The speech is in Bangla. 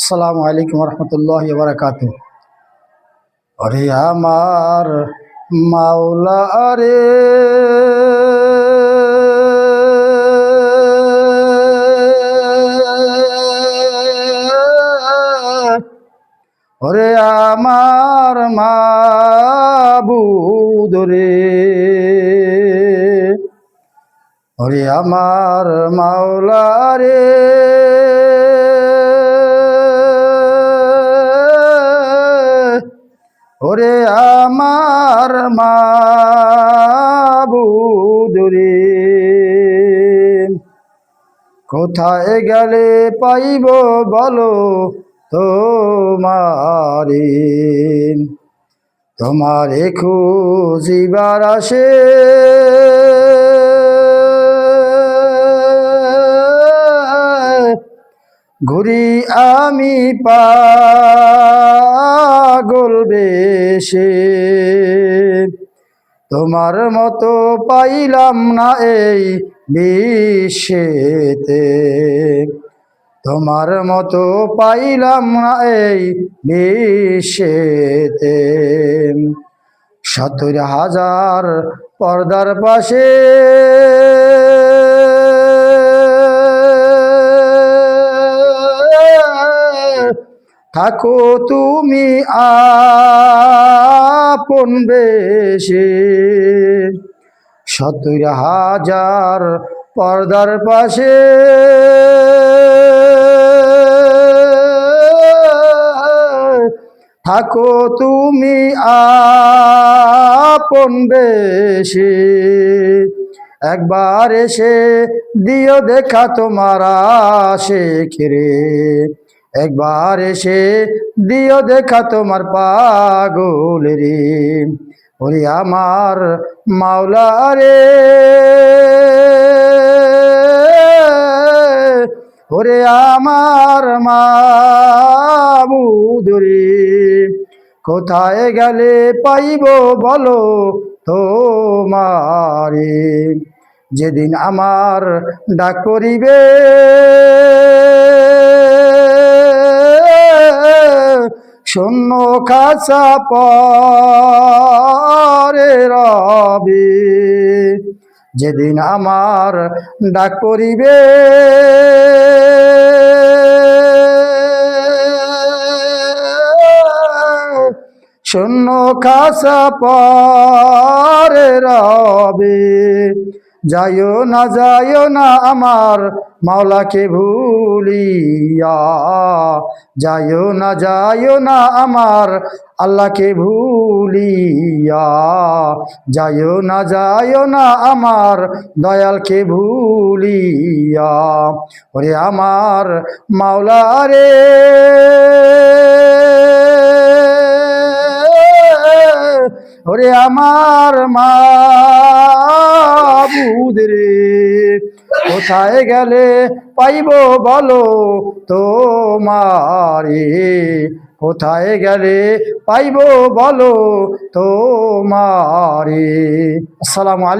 আসসালামু আলাইকুম রহমতুল্লাহ বারাকাতু অরে আমার মাওলা রে ওরে আমার মাবুদ রে। ওরে আমার মাওলা রে ওরে আমার মাবুদ রে। কোথায় গেলে পাইব বলো তোমারে? তোমারে খুঁজিবার আসে। ঘুরি আমি পাগল বেশে তোমার মতো পাইলাম না এই বিশ্বেতে তোমার মতো পাইলাম না এই বিশ্বেতে সত্তর হাজার পর্দার পাশে থাকো তুমি আপন বেশে। সত্তর হাজার পর্দার পাশে। থাকো তুমি আপন বেশে। একবার এসে দিও দেখা তোমার আসে রে একবার এসে দিও দেখা তোমার পাগল রে। ওরে আমার মাওলা রে। ওরে আমার মাবুদ রে। কোথায় গেলে পাইব বলো তোমারে। যেদিন আমার ডাক করিবে শূন্য খাঁচা পরে রবি। যেদিন আমার ডাক করিবে শূন্য খাসা পরে রবে। যাইও না যাইও না আমার মাওলাকে ভুলিয়া। যাইও না যাইও না আমার আল্লাহকে ভুলিয়া। যাইও না যাইও না আমার দয়ালকে ভুলিয়া। ওরে আমার মাওলা রে। ওরে আমার মাবুদ রে কোথায় গেলে পাইব বলো তোমারে? কোথায় গেলে পাইব বলো তোমারে? আসসালামু আলাইকুম।